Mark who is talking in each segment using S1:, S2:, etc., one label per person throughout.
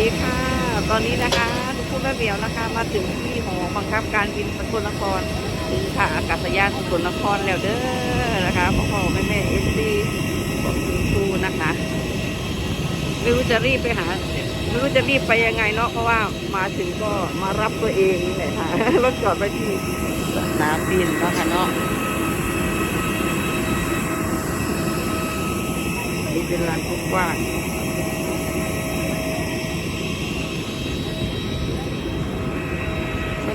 S1: ดีค่ะ ตอนนี้นะคะทุกผู้แม่เบียวนะคะ มาถึงที่หอบังคับการบินสกลนครถึงท่าอากาศยานสกลนครแล้วเด้อนะคะพ่อพ่อแม่แม่เอฟซีของคุณครูนะคะ ไม่รู้จะรีบไปหา ไม่รู้จะรีบไปยังไงเนาะเพราะว่ามาถึงก็มารับตัวเองนี่แหละค่ะรถจอดไว้ที่สนามบินเนะค่ะเนาะอันนี้เป็นลานกว้าง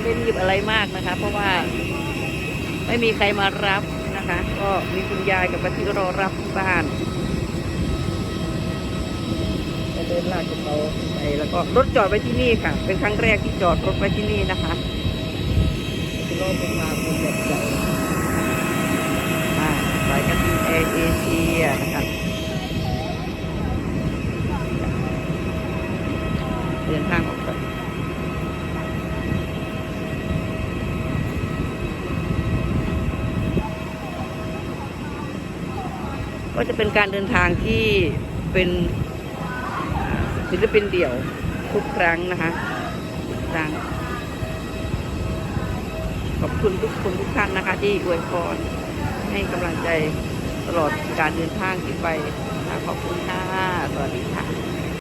S1: ไม่รีบอะไรมากนะคะ เพราะว่าไม่มีใครมารับนะคะ ก็มีคุณยายกับป้าที่รอรับที่บ้านจะเดินลากกระเป๋าไปแล้วก็รถจอดไว้ที่นี่ค่ะ เป็นครั้งแรกที่จอดรถไว้ที่นี่นะคะคือรถเป็นมาเป็นแบบใหญ่สายการบินแอร์เอเชียนะคะเดินทางออกไป ก็จะเป็นการเดินทางที่เป็นศิลปินเดี่ยวทุกครั้งนะคะทุกครั้งขอบคุณทุกคนทุกท่านนะคะ ที่อวยพรให้กำลังใจตลอดการเดินทางที่ไปขอบคุณค่ะสวัสดีค่ะ